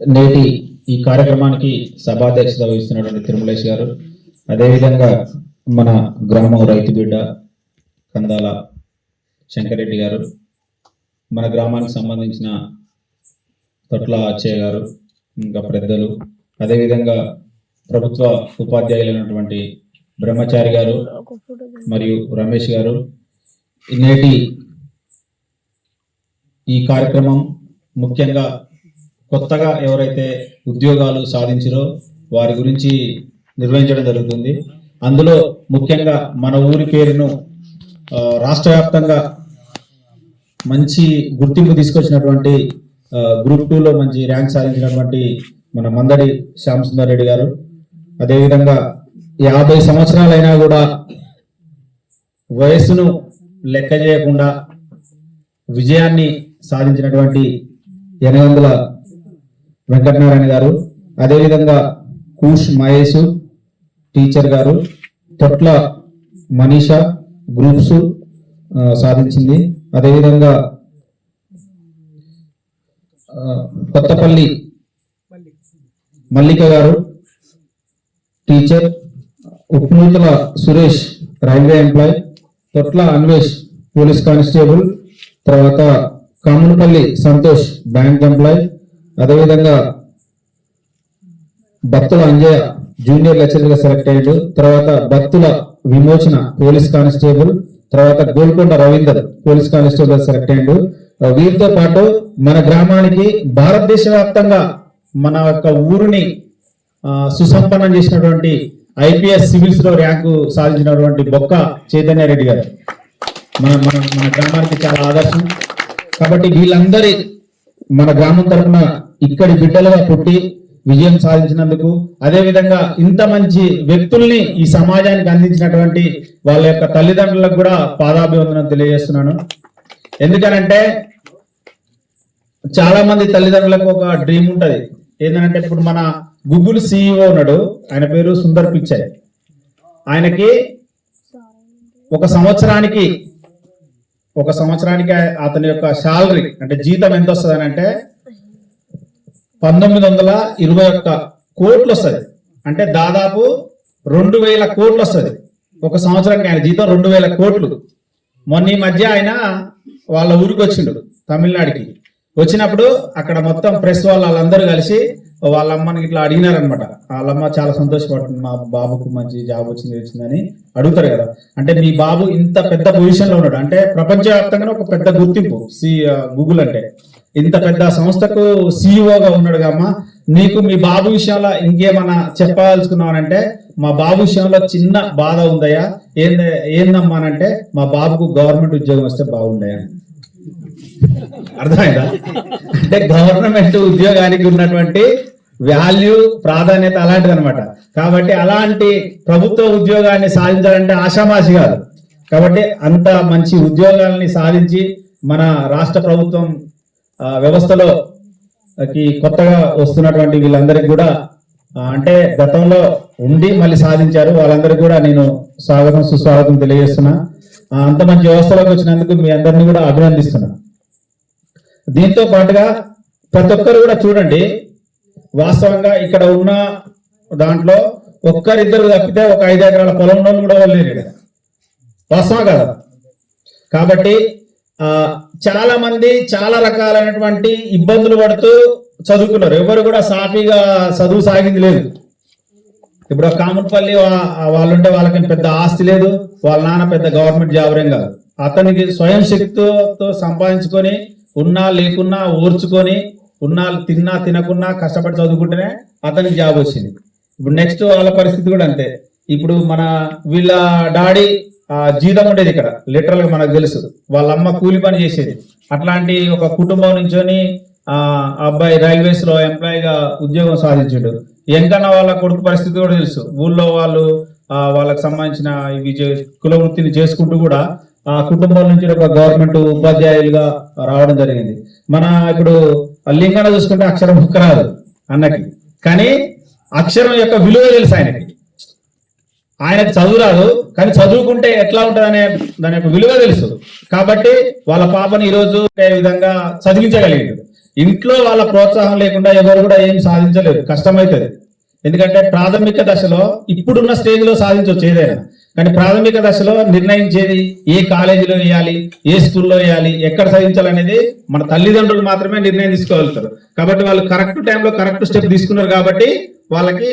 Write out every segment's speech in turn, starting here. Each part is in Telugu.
నేటి ఈ కార్యక్రమానికి సభాధ్యక్షత వహిస్తున్నటువంటి తిరుమలేష్ గారు అదేవిధంగా మన గ్రామం రైతు బిడ్డ కందాల శంకరెడ్డి గారు మన గ్రామానికి సంబంధించిన తొట్ల అచ్చయ్య గారు ఇంకా పెద్దలు అదేవిధంగా ప్రభుత్వ ఉపాధ్యాయులైనటువంటి బ్రహ్మచారి గారు మరియు రమేష్ గారు నేటి ఈ కార్యక్రమం ముఖ్యంగా కొత్తగా ఎవరైతే ఉద్యోగాలు సాధించారో వారి గురించి నిర్వహించడం జరుగుతుంది. అందులో ముఖ్యంగా మన ఊరి పేరును రాష్ట్ర వ్యాప్తంగా మంచి గుర్తింపు తీసుకొచ్చినటువంటి గ్రూప్ టూలో మంచి ర్యాంక్ సాధించినటువంటి మన మందడి శ్యామ్ సుందర్ రెడ్డి గారు. అదేవిధంగా యాభై సంవత్సరాలైనా కూడా వయస్సును లెక్క చేయకుండా విజయాన్ని సాధించినటువంటి ఎనగందుల వెంకటనారాయణ గారు అదేవిధంగా కూష్ మహేష్ టీచర్ గారు తొట్ల మనీషా గ్రూప్స్ సాధించింది. అదేవిధంగా కొత్తపల్లి మల్లిక గారు teacher Upnuthala Suresh railway employee Thotla Anvesh police constable తర్వాత కామునపల్లి సంతోష్ బ్యాంక్ ఎంప్లాయ్ అదేవిధంగా భక్తుల అంజయ్య జూనియర్ లెక్చరర్గా సెలెక్ట్ అయ్యాడు. తర్వాత భక్తుల విమోచన పోలీస్ కానిస్టేబుల్ తర్వాత Golconda Ravinder police constable select అయ్యాడు. వీరితో పాటు మన గ్రామానికి భారతదేశ వ్యాప్తంగా మన యొక్క ఊరిని సుసంపన్నం చేసినటువంటి ఐపీఎస్ సివిల్స్లో ర్యాంకు సాధించినటువంటి బొక్క చైతన్య రెడ్డి గారు. మన మన మన గ్రామానికి చాలా ఆదర్శం. కాబట్టి వీళ్ళందరి మన గ్రామం తరఫున ఇక్కడి బిడ్డలుగా పుట్టి విజయం సాధించినందుకు అదే విధంగా ఇంత మంచి వ్యక్తుల్ని ఈ సమాజానికి అందించినటువంటి వాళ్ళ యొక్క తల్లిదండ్రులకు కూడా పాదాభివందనం తెలియజేస్తున్నాను. ఎందుకనంటే చాలా మంది తల్లిదండ్రులకు ఒక డ్రీమ్ ఉంటది. ఏంటంటే ఇప్పుడు మన గూగుల్ సిఇఓ ఉన్నాడు. ఆయన పేరు సుందర్ పిచ్చయ్ ఆయనకి ఒక సంవత్సరానికి ఒక సంవత్సరానికి అతని యొక్క శాలరీ అంటే జీతం ఎంత వస్తుంది అంటే పంతొమ్మిది వందల ఇరవై ఒక్క కోట్లు వస్తుంది అంటే దాదాపు రెండు వేల కోట్లు వస్తుంది ఒక సంవత్సరానికి ఆయన జీతం రెండు వేల కోట్లు. మొన్న ఈ మధ్య ఆయన వాళ్ళ ఊరికి వచ్చిండు తమిళనాడుకి. వచ్చినప్పుడు అక్కడ మొత్తం ప్రెస్ వాళ్ళు వాళ్ళందరూ కలిసి వాళ్ళ అమ్మని ఇట్లా అడిగినారనమాట వాళ్ళమ్మ చాలా సంతోషపడుతుంది. మా బాబుకు మంచి జాబ్ వచ్చింది వచ్చిందని అడుగుతారు కదా. అంటే మీ బాబు ఇంత పెద్ద పొజిషన్లో ఉన్నాడు. అంటే ప్రపంచవ్యాప్తంగా ఒక పెద్ద గుర్తింపు సి గూగుల్ అంటే. ఇంత పెద్ద సంస్థకు సిఇఓగా ఉన్నాడు కమ్మ నీకు మీ బాబు విషయంలో ఇంకేమన్నా చెప్పదలుచుకున్నావనంటే మా బాబు విషయంలో చిన్న బాధ ఉందయ్యా. ఏంద ఏందమ్మానంటే మా బాబుకు గవర్నమెంట్ ఉద్యోగం వస్తే బాగుండయా అర్థమైందా? అంటే గవర్నమెంట్ ఉద్యోగానికి ఉన్నటువంటి వాల్యూ ప్రాధాన్యత అలాంటిది అనమాట కాబట్టి అలాంటి ప్రభుత్వ ఉద్యోగాన్ని సాధించాలంటే ఆషామాషి కాదు. కాబట్టి అంత మంచి ఉద్యోగాల్ని సాధించి మన రాష్ట్ర ప్రభుత్వం వ్యవస్థలో కొత్తగా వస్తున్నటువంటి వీళ్ళందరికీ కూడా అంటే గతంలో ఉండి మళ్ళీ సాధించారు. వాళ్ళందరికీ కూడా నేను స్వాగతం సుస్వాగతం తెలియజేస్తున్నా. అంత మంచి వ్యవస్థలోకి వచ్చినందుకు మీ అందరినీ కూడా అభినందిస్తున్నా. దీంతో పాటుగా ప్రతి ఒక్కరు కూడా చూడండి వాస్తవంగా ఇక్కడ ఉన్న దాంట్లో ఒక్కరిద్దరు తప్పితే ఒక ఐదు ఎకరాల పొలం కూడా వాళ్ళు లేరు ఇక్కడ. వాస్తవం కదా. కాబట్టి చాలా మంది చాలా రకాలైనటువంటి ఇబ్బందులు పడుతూ చదువుకున్నారు. ఎవరు కూడా సాఫీగా చదువు సాగింది లేదు. ఇప్పుడు కామన్పల్లి వాళ్ళు ఉంటే వాళ్ళకి పెద్ద ఆస్తి లేదు. వాళ్ళ నాన్న పెద్ద గవర్నమెంట్ జాబరేం కాదు. అతనికి స్వయం శక్తితో సంపాదించుకొని ఉన్నా లేకున్నా ఓర్చుకొని ఉన్నా తిన్నా తినకున్నా కష్టపడి చదువుకుంటేనే అతనికి జాబ్ వచ్చింది. ఇప్పుడు నెక్స్ట్ వాళ్ళ పరిస్థితి కూడా అంతే. ఇప్పుడు మన వీళ్ళ డాడీ జీతం ఉండేది ఇక్కడ. లిటరల్గా మనకు తెలుసు. వాళ్ళ అమ్మ కూలి పని చేసేది. అట్లాంటి ఒక కుటుంబం నుంచొని ఆ అబ్బాయి రైల్వేస్లో ఎంప్లాయీగా ఉద్యోగం సాధించాడు. ఎంకన్న వాళ్ళ కొడుకు పరిస్థితి కూడా తెలుసు. ఊళ్ళో వాళ్ళు ఆ, వాళ్ళకి సంబంధించిన ఇవి కుల వృత్తిని చేసుకుంటూ కూడా ఆ కుటుంబం నుంచి ఒక గవర్నమెంట్ ఉపాధ్యాయులుగా రావడం జరిగింది. మన ఇప్పుడు లింగన చూసుకుంటే అక్షరం ముక్క రాదు అన్నకి. కానీ అక్షరం యొక్క విలువ తెలుసు ఆయనకి. ఆయనకి చదువు రాదు కానీ చదువుకుంటే ఎట్లా ఉంటదనే దాని యొక్క విలువ తెలుసు. కాబట్టి వాళ్ళ పాపని ఈరోజు ఏ విధంగా చదివించగలిగాడు? ఇంట్లో వాళ్ళ ప్రోత్సాహం లేకుండా ఎవరు కూడా ఏం సాధించలేరు కష్టమవుతుంది. ఎందుకంటే ప్రాథమిక దశలో ఇప్పుడున్న స్టేజ్లో సాధించవచ్చు ఏదైనా. కానీ ప్రాథమిక దశలో నిర్ణయించేది ఏ కాలేజీలో వేయాలి ఏ స్కూల్లో వేయాలి ఎక్కడ చదివించాలనేది మన తల్లిదండ్రులు మాత్రమే నిర్ణయం తీసుకోగలుగుతారు. కాబట్టి వాళ్ళు కరెక్ట్ టైంలో కరెక్ట్ స్టెప్ తీసుకున్నారు కాబట్టి వాళ్ళకి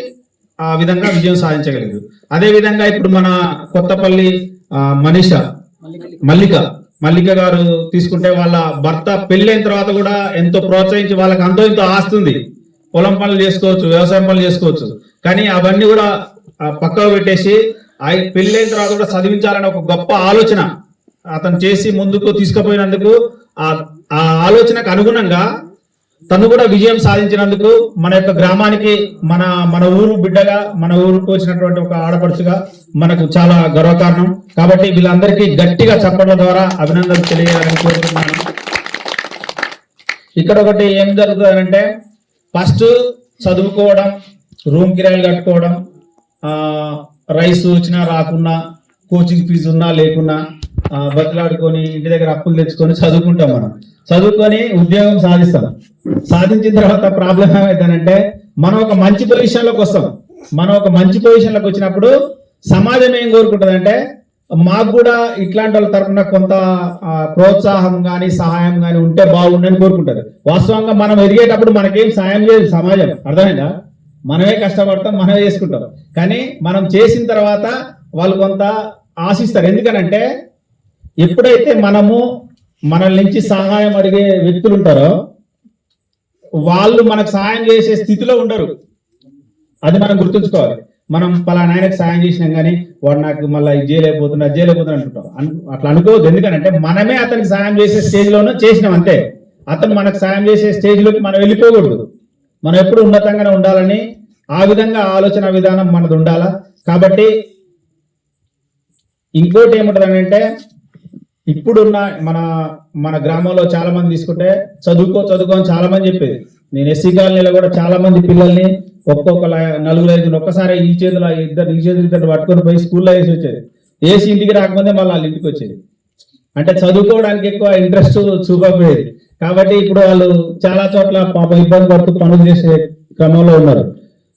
ఆ విధంగా విజయం సాధించగలిగారు. అదే విధంగా ఇప్పుడు మన కొత్తపల్లి మనీష మల్లిక మల్లిక గారు తీసుకుంటే వాళ్ళ భర్త పెళ్ళైన తర్వాత కూడా ఎంతో ప్రోత్సహించి వాళ్ళకి అంతో ఇంతో ఆస్తుంది. పొలం పనులు చేసుకోవచ్చు వ్యవసాయం పనులు చేసుకోవచ్చు. కానీ అవన్నీ కూడా పక్కకు పెట్టేసి ఆ పెళ్ళైన తర్వాత కూడా చదివించాలనే ఒక గొప్ప ఆలోచన అతను చేసి ముందుకు తీసుకుపోయినందుకు ఆ ఆ ఆలోచనకు అనుగుణంగా తను కూడా విజయం సాధించినందుకు మన యొక్క గ్రామానికి మన మన ఊరు బిడ్డగా మన ఊరుకు వచ్చినటువంటి ఒక ఆడపడుచుగా మనకు చాలా గర్వకారణం. కాబట్టి వీళ్ళందరికీ గట్టిగా చెప్పడం ద్వారా అభినందనలు తెలియాలని కోరుతున్నాను ఇక్కడ ఒకటి ఏం జరుగుతుందంటే ఫస్ట్ చదువుకోవడం రూమ్ కిరాయిలు కట్టుకోవడం రైస్ వచ్చినా రాకున్నా కోచింగ్ ఫీజు ఉన్నా లేకున్నా బతులాడుకొని ఇంటి దగ్గర అప్పులు తెచ్చుకొని చదువుకుంటాం మనం. చదువుకొని ఉద్యోగం సాధిస్తాం. సాధించిన తర్వాత ప్రాబ్లం ఏమైందనంటే మనం ఒక మంచి పొజిషన్లోకి వస్తాం. మనం ఒక మంచి పొజిషన్లోకి వచ్చినప్పుడు సమాజం ఏం కోరుకుంటుందంటే మాకు కూడా ఇట్లాంటి వాళ్ళ తరఫున కొంత ప్రోత్సాహం కానీ సహాయం కానీ ఉంటే బాగుండని కోరుకుంటారు. వాస్తవంగా మనం ఎదిగేటప్పుడు మనకేం సాయం చేయదు సమాజం. అర్థమైందా? మనమే కష్టపడతాం మనమే చేసుకుంటాం. కానీ మనం చేసిన తర్వాత వాళ్ళు కొంత ఆశిస్తారు. ఎందుకనంటే ఎప్పుడైతే మనము మనల్ నుంచి సహాయం అడిగే వ్యక్తులు ఉంటారో వాళ్ళు మనకు సహాయం చేసే స్థితిలో ఉండరు. అది మనం గుర్తుంచుకోవాలి. మనం పలానా ఆయనకు సాయం చేసినాం కానీ వాడు నాకు మళ్ళీ ఇది చేయలేకపోతున్నా అది చేయలేకపోతున్నా అంటుంటాం. అను- అట్లా అనుకోవద్దు. ఎందుకంటే మనమే అతనికి సాయం చేసే స్టేజ్లోనూ చేసినాం అంతే. అతను మనకు సాయం చేసే స్టేజ్లోకి మనం వెళ్ళిపోకూడదు. మనం ఎప్పుడు ఉన్నతంగానే ఉండాలని ఆ విధంగా ఆలోచన విధానం మనది ఉండాలా? కాబట్టి ఇంకోటి ఏముంటుంది అంటే ఇప్పుడున్న మన మన గ్రామంలో చాలా మంది తీసుకుంటే చదువుకో చదువుకో అని చాలా మంది చెప్పేది. నేను ఎస్సీ కాలనీలో కూడా చాలా మంది పిల్లల్ని ఒక్కొక్క నలుగురు ఐదు ఒక్కసారి ఈ చేతులు ఇద్దరు ఈ చేతులు ఇద్దరు పట్టుకొని పోయి స్కూల్లో వేసి వచ్చేది. వేసి ఇంటికి రాకముందే మళ్ళీ వాళ్ళ ఇంటికి వచ్చేది. అంటే చదువుకోవడానికి ఎక్కువ ఇంట్రెస్ట్ చూపకపోయేది. కాబట్టి ఇప్పుడు వాళ్ళు చాలా చోట్ల పాప ఇబ్బంది పడుతూ పనులు చేసే క్రమంలో ఉన్నారు.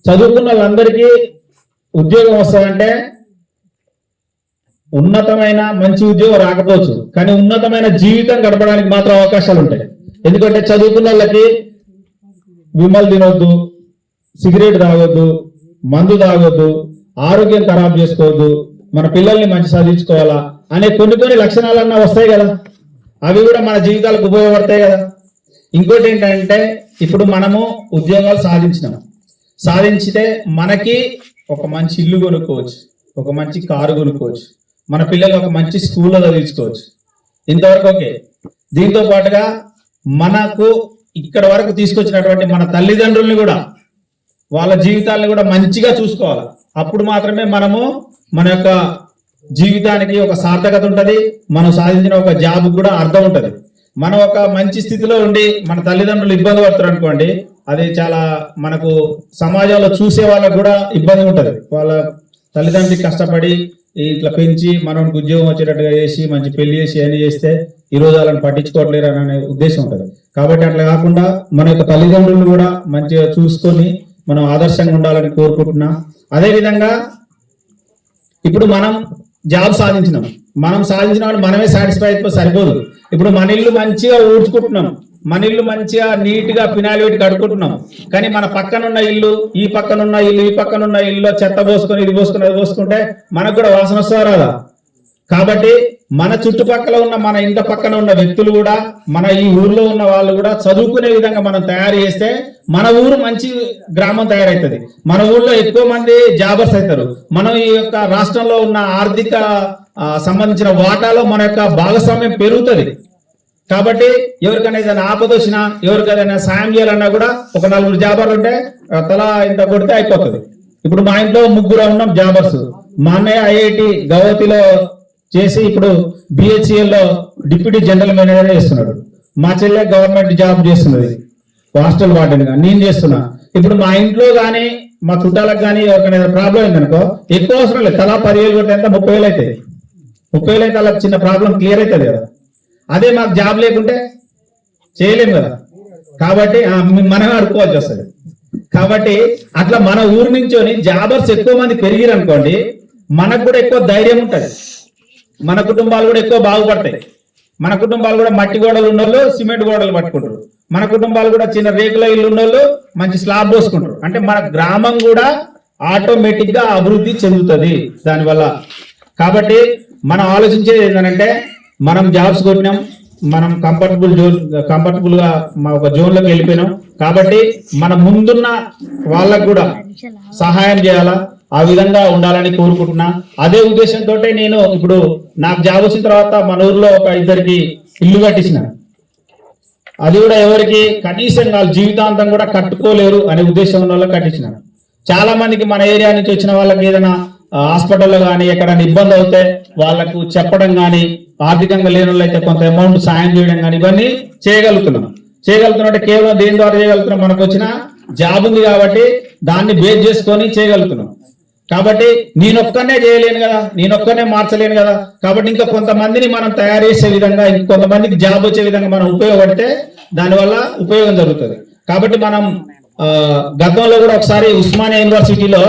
చదువుకున్న వాళ్ళందరికీ ఉద్యోగం వస్తుందంటే ఉన్నతమైన మంచి ఉద్యోగం రాకపోవచ్చు. కానీ ఉన్నతమైన జీవితం గడపడానికి మాత్రం అవకాశాలు ఉంటాయి. ఎందుకంటే చదువుకున్న వాళ్ళకి విమల్ తినొద్దు సిగరెట్ తాగొద్దు మందు తాగొద్దు ఆరోగ్యం ఖరాబ్ చేసుకోవద్దు మన పిల్లల్ని మంచి చదివించుకోవాలా అనే కొన్ని కొన్ని లక్షణాలన్నా వస్తాయి కదా. అవి కూడా మన జీవితాలకు ఉపయోగపడతాయి కదా. ఇంకోటి ఏంటంటే ఇప్పుడు మనము ఉద్యోగాలు సాధించినాం. సాధించితే మనకి ఒక మంచి ఇల్లు కొనుక్కోవచ్చు ఒక మంచి కారు కొనుక్కోవచ్చు మన పిల్లలు ఒక మంచి స్కూల్లో చదివించుకోవచ్చు. ఇంతవరకు ఓకే. దీంతో పాటుగా మనకు ఇక్కడ వరకు తీసుకొచ్చినటువంటి మన తల్లిదండ్రుల్ని కూడా వాళ్ళ జీవితాలను కూడా మంచిగా చూసుకోవాలి. అప్పుడు మాత్రమే మనము మన యొక్క జీవితానికి ఒక సార్థకత ఉంటుంది మనం సాధించిన ఒక జాబ్ కూడా అర్థం ఉంటుంది. మనం ఒక మంచి స్థితిలో ఉండి మన తల్లిదండ్రులు ఇబ్బంది పడుతారు అనుకోండి అది చాలా మనకు సమాజంలో చూసే వాళ్ళకు కూడా ఇబ్బంది ఉంటుంది. వాళ్ళ తల్లిదండ్రులకి కష్టపడి ఇట్లా పెంచి మనకి ఉద్యోగం వచ్చేటట్టుగా చేసి మంచి పెళ్ళి చేసి అన్ని చేస్తే ఈ రోజు వాళ్ళని పట్టించుకోవట్లేరు అనే ఉద్దేశం ఉంటుంది. కాబట్టి అట్లా కాకుండా మన యొక్క తల్లిదండ్రులను కూడా మంచిగా చూసుకొని మనం ఆదర్శంగా ఉండాలని కోరుకుంటున్నాం. అదే విధంగా ఇప్పుడు మనం జాబ్ సాధించినాం. మనం సాధించిన వాళ్ళు మనమే సాటిస్ఫై అయిపో సరిపోదు. ఇప్పుడు మన ఇల్లు మంచిగా ఊడ్చుకుంటున్నాం. మన ఇల్లు మంచిగా నీట్గా ఫినాయిల్ పెట్టి కడుక్కుంటున్నాం. కానీ మన పక్కన ఉన్న ఇల్లు ఈ పక్కన ఉన్న ఇల్లు ఈ పక్కన ఉన్న ఇల్లు చెత్త పోసుకొని ఇది పోసుకొని అది పోసుకుంటే మనకు కూడా వాసన వస్తుందా రాదా? కాబట్టి మన చుట్టుపక్కల ఉన్న మన ఇంట పక్కన ఉన్న వ్యక్తులు కూడా మన ఈ ఊర్లో ఉన్న వాళ్ళు కూడా చదువుకునే విధంగా మనం తయారు చేస్తే మన ఊరు మంచి గ్రామం తయారవుతుంది మన ఊర్లో ఎక్కువ మంది జాబర్స్ అవుతారు మనం ఈ యొక్క రాష్ట్రంలో ఉన్న ఆర్థిక సంబంధించిన వాటాలో మన యొక్క భాగస్వామ్యం పెరుగుతుంది. కాబట్టి ఎవరికైనా ఏదైనా ఆపద వచ్చినా ఎవరికైనా సాయం చేయాలన్నా కూడా ఒక నలుగురు జాబర్లు ఉంటే తల తలా ఇంత కొడితే అయిపోతుంది. ఇప్పుడు మా ఇంట్లో ముగ్గురు ఉన్నాం జాబర్స్. మా అన్నయ్య ఐఐటి గౌహతిలో చేసి ఇప్పుడు బిహెచ్ఎల్లో డిప్యూటీ జనరల్ మేనేజర్ చేస్తున్నాడు. మా చెల్లె గవర్నమెంట్ జాబ్ చేస్తున్నది. హాస్టల్ వార్డెన్గా నేను చేస్తున్నా. ఇప్పుడు మా ఇంట్లో కానీ మా చుట్టాలకు కానీ ఎవరికైనా ప్రాబ్లం అయిందనుకో ఎక్కువ అవసరం లేదు. తలా పదివేలు కొట్టే ఎంత ముప్పై వేలు అవుతుంది ముప్పై వేలు అయితే అలా చిన్న ప్రాబ్లం క్లియర్ అవుతుంది కదా. అదే మాకు జాబ్ లేకుంటే చేయలేము కదా. కాబట్టి మనమే అడుకోవాల్సి వస్తుంది. కాబట్టి అట్లా మన ఊరు నుంచొని జాబర్స్ ఎక్కువ మంది పెరిగిరనుకోండి మనకు కూడా ఎక్కువ ధైర్యం ఉంటుంది. మన కుటుంబాలు కూడా ఎక్కువ బాగుపడతాయి. మన కుటుంబాలు కూడా మట్టి గోడలు ఉన్నోళ్ళు సిమెంట్ గోడలు పట్టుకుంటారు. మన కుటుంబాలు కూడా చిన్న రేకుల ఇల్లు ఉన్నోళ్ళు మంచి స్లాబ్ పోసుకుంటారు. అంటే మన గ్రామం కూడా ఆటోమేటిక్గా అభివృద్ధి చెందుతుంది దానివల్ల. కాబట్టి మనం ఆలోచించేది ఏంటంటే మనం జాబ్స్ కొట్టినాం మనం కంఫర్టబుల్ జోన్ కంఫర్టబుల్గా మా ఒక జోన్లోకి వెళ్ళిపోయినాం. కాబట్టి మన ముందున్న వాళ్ళకు కూడా సహాయం చేయాలా? ఆ విధంగా ఉండాలని కోరుకుంటున్నా. అదే ఉద్దేశంతో నేను ఇప్పుడు నాకు జాబ్ వచ్చిన తర్వాత మన ఊర్లో ఒక ఇద్దరికి ఇల్లు కట్టించిన. అది కూడా ఎవరికి కనీసం వాళ్ళు జీవితాంతం కూడా కట్టుకోలేరు అనే ఉద్దేశం ఉన్న వాళ్ళకి కట్టించిన. చాలా మందికి మన ఏరియా నుంచి వచ్చిన వాళ్ళకి ఏదైనా హాస్పిటల్లో కానీ ఎక్కడైనా ఇబ్బంది అవుతే వాళ్ళకు చెప్పడం కానీ ఆర్థికంగా లేని వాళ్ళైతే కొంత అమౌంట్ సాయం చేయడం కానీ ఇవన్నీ చేయగలుగుతున్నాం. చేయగలుగుతున్నట్టు కేవలం దేని ద్వారా చేయగలుగుతున్నాం? మనకు వచ్చిన జాబ్ ఉంది కాబట్టి దాన్ని బేస్ చేసుకొని చేయగలుగుతున్నాం. కాబట్టి నేనొక్కనే చేయలేను కదా నేనొక్కనే మార్చలేను కదా. కాబట్టి ఇంకా కొంతమందిని మనం తయారు చేసే విధంగా ఇంకొంతమందికి జాబ్ వచ్చే విధంగా మనం ఉపయోగపడితే దానివల్ల ఉపయోగం జరుగుతుంది. కాబట్టి మనం గతంలో కూడా ఒకసారి ఉస్మానియా యూనివర్సిటీలో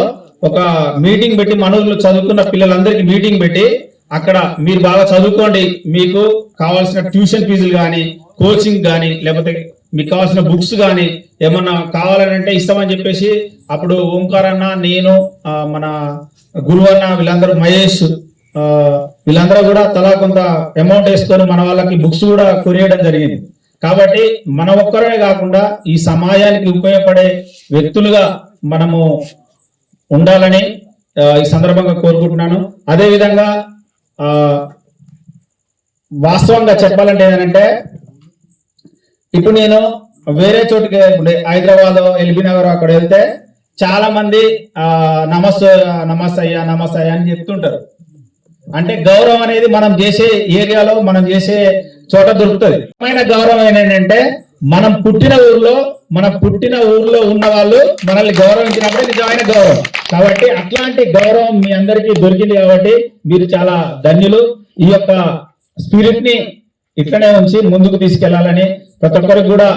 ఒక మీటింగ్ పెట్టి మన చదువుకున్న పిల్లలందరికీ మీటింగ్ పెట్టి అక్కడ మీరు బాగా చదువుకోండి మీకు కావాల్సిన ట్యూషన్ ఫీజులు కానీ కోచింగ్ కానీ లేకపోతే మీకు కావాల్సిన బుక్స్ కానీ ఏమన్నా కావాలని అంటే ఇస్తామని చెప్పేసి అప్పుడు ఓంకార్ అన్న నేను మన గురువు అన్న వీళ్ళందరూ మహేష్ వీళ్ళందరూ కూడా తలా కొంత అమౌంట్ వేసుకొని మన వాళ్ళకి బుక్స్ కూడా కొనియడం జరిగింది. కాబట్టి మన ఒక్కరే కాకుండా ఈ సమాజానికి ఉపయోగపడే వ్యక్తులుగా మనము ఉండాలని ఈ సందర్భంగా కోరుకుంటున్నాను. అదేవిధంగా ఆ, వాస్తవంగా చెప్పాలంటే ఏంటంటే ఇప్పుడు నేను వేరే చోటుకి ఇప్పుడు హైదరాబాద్ ఎల్బీ నగర్ అక్కడ వెళ్తే చాలా మంది ఆ నమస్తే నమస్తే అయ్యా నమస్తే అయ్యా అని చెప్తుంటారు. అంటే గౌరవం అనేది మనం చేసే ఏరియాలో మనం చేసే చోట దొరుకుతుంది. ముఖ్యమైన గౌరవం ఏంటంటే మనం పుట్టిన ఊర్లో మన పుట్టిన ఊర్లో ఉన్న వాళ్ళు మనల్ని గౌరవించినప్పుడే నిజమైన గౌరవం. కాబట్టి అట్లాంటి గౌరవం మీ అందరికీ దొరికింది కాబట్టి మీరు చాలా ధన్యులు. ఈ యొక్క స్పిరిట్ని ఇట్లనే ఉంచి ముందుకు తీసుకెళ్ళాలని ప్రతి ఒక్కరికి కూడా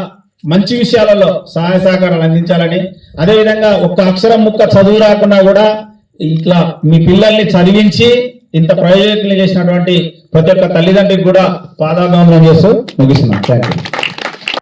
మంచి విషయాలలో సహాయ సహకారాలు అందించాలని. అదే విధంగా ఒక్క అక్షరం ముక్క చదువు రాకున్నా కూడా ఇట్లా మీ పిల్లల్ని చదివించి ఇంత ప్రయోజకులు చేసినటువంటి ప్రతి ఒక్క తల్లిదండ్రికి కూడా పాదాభివందనం చేస్తూ ముగిస్తున్నాం. Thank you